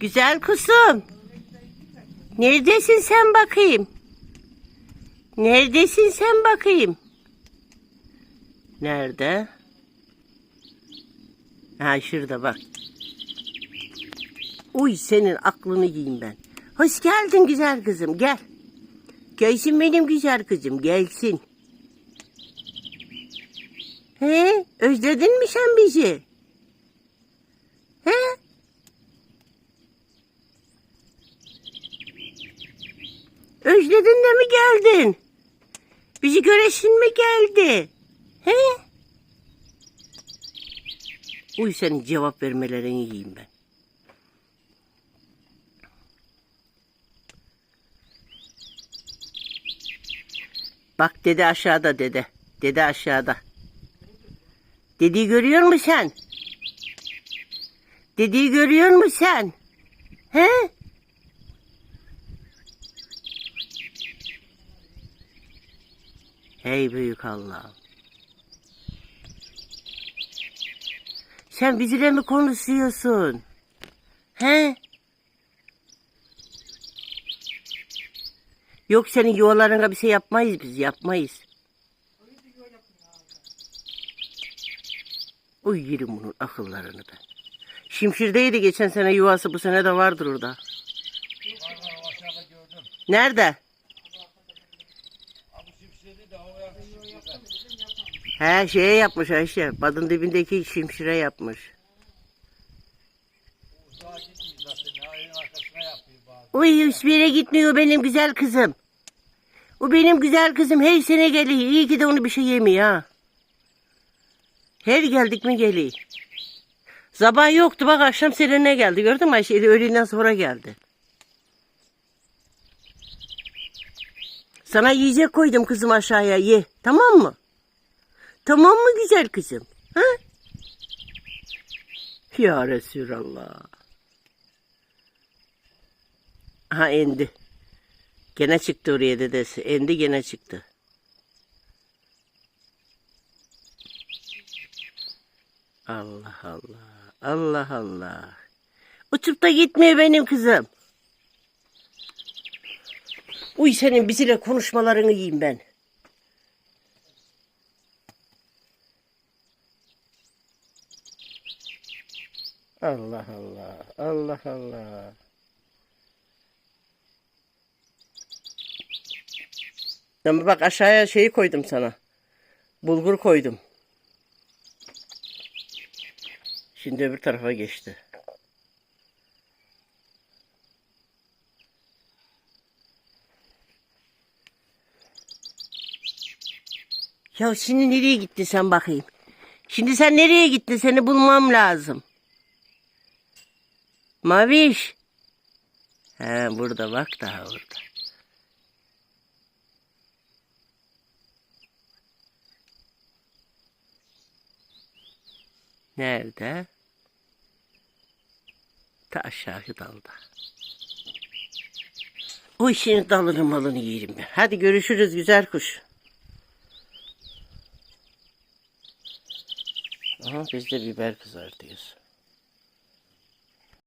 Güzel kusum. Neredesin sen bakayım? Neredesin sen bakayım? Nerede? Ha şurada bak. Uy senin aklını yiyeyim ben. Hoş geldin güzel kızım gel. Gelsin benim güzel kızım gelsin. He özledin mi sen bizi? He? Özledin de mi geldin? Bizi göresin mi geldi? He? Uy senin cevap vermelerini yiyeyim ben. Bak dede aşağıda dede. Dede aşağıda. Dediği görüyor musun sen? Dediği görüyor musun sen? He? Hey büyük Allah'ım. Sen bizimle mi konuşuyorsun? He? Yok senin yuvalarına bir şey yapmayız biz yapmayız. Uy yerim bunun akıllarını ben. Şimşir'deydi geçen sene yuvası bu sene de vardır orada. Nerede? He şeye yapmış Ayşe. Badın dibindeki şimşire yapmış. Uy hiçbir yere gitmiyor benim güzel kızım. O benim güzel kızım her sene geliyor. İyi ki de onu bir şey yemiyor ha. Her geldik mi geliyor. Sabah yoktu bak akşam serine geldi. Gördün mü Ayşe? Öğleden sonra geldi. Sana yiyecek koydum kızım aşağıya ye. Tamam mı? Tamam mı güzel kızım? Ha? Ya Resulallah. Ha indi. Gene çıktı oraya dedesi. Endi gene çıktı. Allah Allah. Allah Allah. Uçup da gitmiyor benim kızım. Uy senin bizimle konuşmalarını yiyeyim ben. Allah Allah. Allah Allah. Ama bak aşağıya şeyi koydum sana. Bulgur koydum. Şimdi öbür tarafa geçti. Ya şimdi nereye gitti sen bakayım? Şimdi sen nereye gittin? Seni bulmam lazım. Maviş. He burada bak daha orada. Nerede? Ta aşağı dalda. O işini dalını malını yerim ben. Hadi görüşürüz güzel kuş. Aha biz de biber kızartıyoruz.